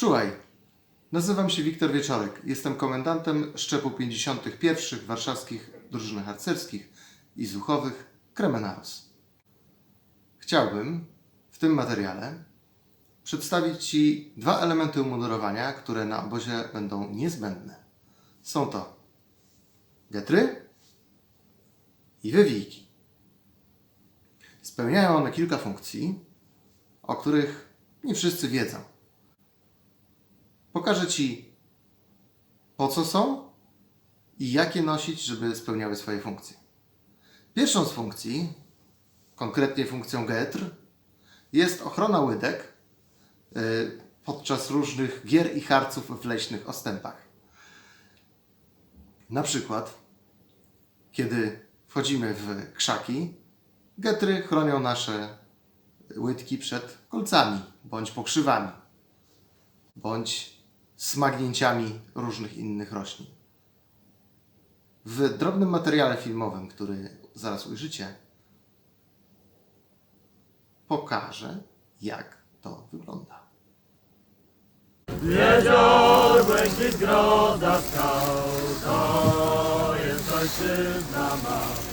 Czułaj. Nazywam się Wiktor Wieczorek. Jestem komendantem szczepu 51. warszawskich drużyn harcerskich i zuchowych Kremenaros. Chciałbym w tym materiale przedstawić Ci dwa elementy umundurowania, które na obozie będą niezbędne. Są to getry i wywijki. Spełniają one kilka funkcji, o których nie wszyscy wiedzą. Pokażę Ci, po co są i jak je nosić, żeby spełniały swoje funkcje. Pierwszą z funkcji, konkretnie funkcją getr, jest ochrona łydek y, podczas różnych gier i harców w leśnych ostępach. Na przykład, kiedy wchodzimy w krzaki, getry chronią nasze łydki przed kolcami bądź pokrzywami bądź smagnięciami różnych innych roślin. W drobnym materiale filmowym, który zaraz ujrzycie, pokażę, jak to wygląda. Jezior, błękit, groza, skał, to jest ojczyzna ma.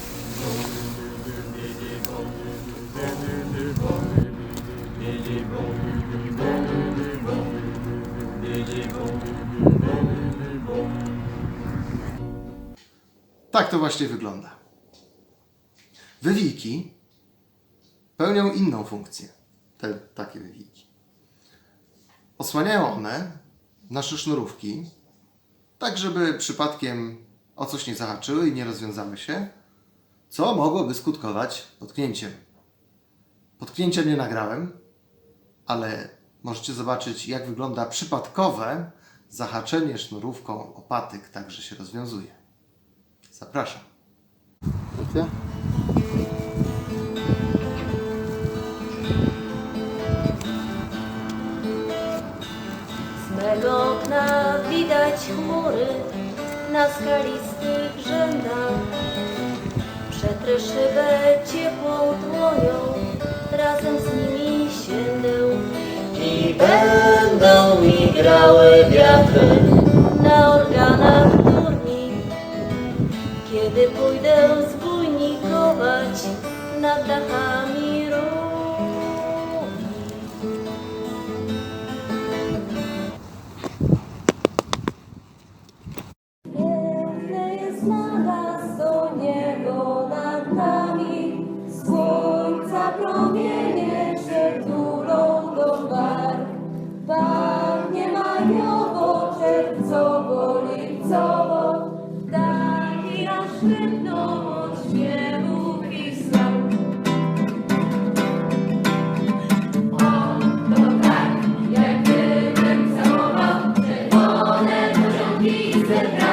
Tak to właśnie wygląda. Wywijki pełnią inną funkcję. Te takie wywijki. Osłaniają one nasze sznurówki, tak żeby przypadkiem o coś nie zahaczyły i nie rozwiązały się, co mogłoby skutkować potknięciem. Potknięcia nie nagrałem, ale możecie zobaczyć, jak wygląda przypadkowe zahaczenie sznurówką o patyk, tak że się rozwiązuje. Zapraszam. Z mego okna widać chmury na skalistych rzędach. Przetrę szybę ciepłą dłonią, razem z nimi siędę. Będą mi grały wiatry na organach turni. Kiedy pójdę zbójnikować nad dachami rów. Piękne jest tak,